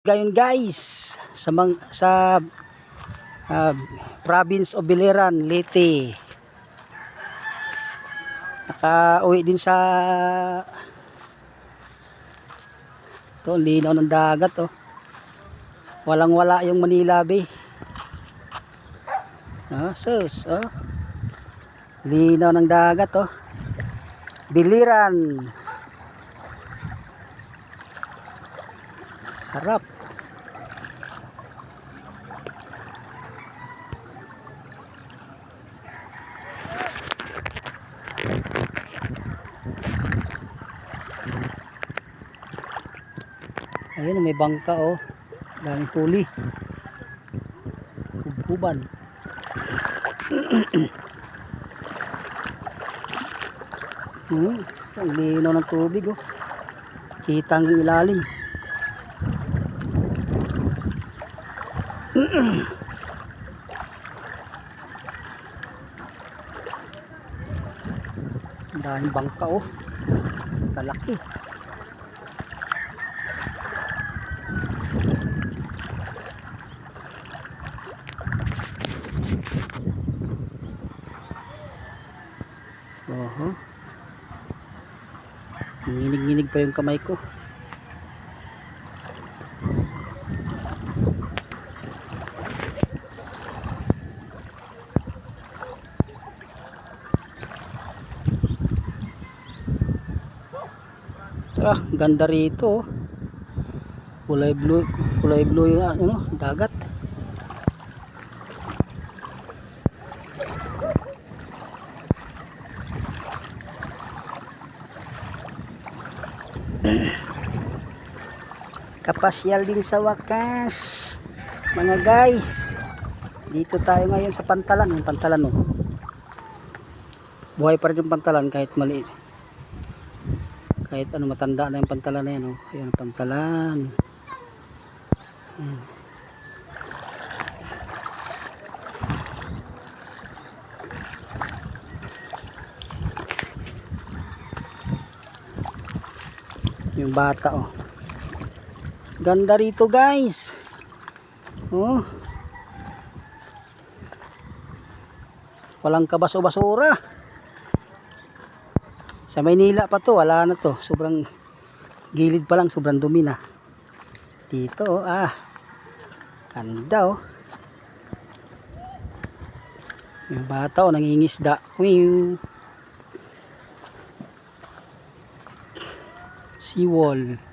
Gayon guys, sa mang, sa ah, province of Biliran, Leyte. Naka-uwi din sa to linaw ng dagat oh. Walang wala yung Manila Bay. Ah, sus, oh. Linaw ng dagat oh. Biliran. Sarap. Ayun, may bangka oh. Daming puli. Kuban. hmm, ang linaw ng tubig oh. Kita ang ilalim. Ang daming bangka oh. Kalaki. Oho. Nginig-nginig pa yung kamay ko. Ah, ganda rito. oh. Kulay blue, kulay blue yung ano, dagat. Kapasyal din sa wakas. Mga guys, dito tayo ngayon sa pantalan, yung pantalan oh. Buhay pa rin yung pantalan kahit maliit kahit ano matanda na yung pantalan na yan oh. Ayan pantalan. Ayan. Yung bata oh. Ganda rito guys. Oh. Walang kabaso-basura. Sa Maynila pa to, wala na to. Sobrang gilid pa lang, sobrang dumi na. Dito, ah. Ganda, oh. Yung bata, oh, nangingisda. Wiw. Seawall.